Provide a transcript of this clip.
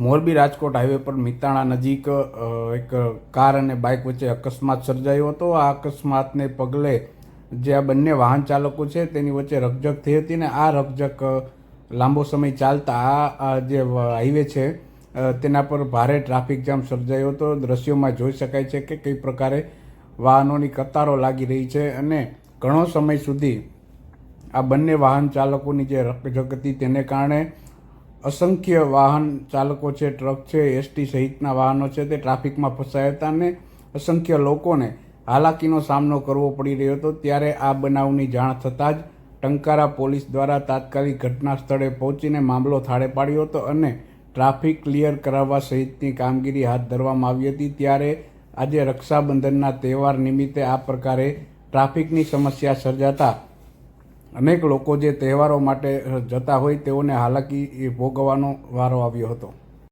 Morbi Rajkot highway પર મિતાણા નજીક એક કાર અને બાઇક વચ્ચે અકસ્માત સર્જાયો હતો. આ અકસ્માતને પગલે જે આ બંને વાહન ચાલકો છે તેની વચ્ચે રકઝક થઈ હતી ને આ રકઝક લાંબો સમય ચાલતા આ જે હાઈવે છે તેના પર ભારે ટ્રાફિક જામ સર્જાયો હતો. દ્રશ્યોમાં જોઈ શકાય છે કે કઈ પ્રકારે વાહનોની કતારો લાગી રહી છે અને ઘણો સમય સુધી આ બંને વાહન ચાલકોની જે રકઝક હતી તેને કારણે અસંખ્ય વાહન ચાલકો છે, ટ્રક છે એસટી સહિતના વાહનો છે, તે ટ્રાફિકમાં ફસાયા હતા અને અસંખ્ય લોકોને હાલાકીનો સામનો કરવો પડી રહ્યો હતો. ત્યારે આ બનાવની જાણ થતાં જ ટંકારા પોલીસ દ્વારા તાત્કાલિક ઘટના સ્થળે પહોંચીને મામલો થાળે પાડ્યો હતો અને ટ્રાફિક ક્લિયર કરાવવા સહિતની કામગીરી હાથ ધરવામાં આવી હતી. ત્યારે આજે રક્ષાબંધનના તહેવાર નિમિત્તે આ પ્રકારે ટ્રાફિકની સમસ્યા સર્જાતા અનેક લોકો જે તહેવારો માટે જતા હોય તેઓને હાલાકી ભોગવવાનો વારો આવ્યો હતો.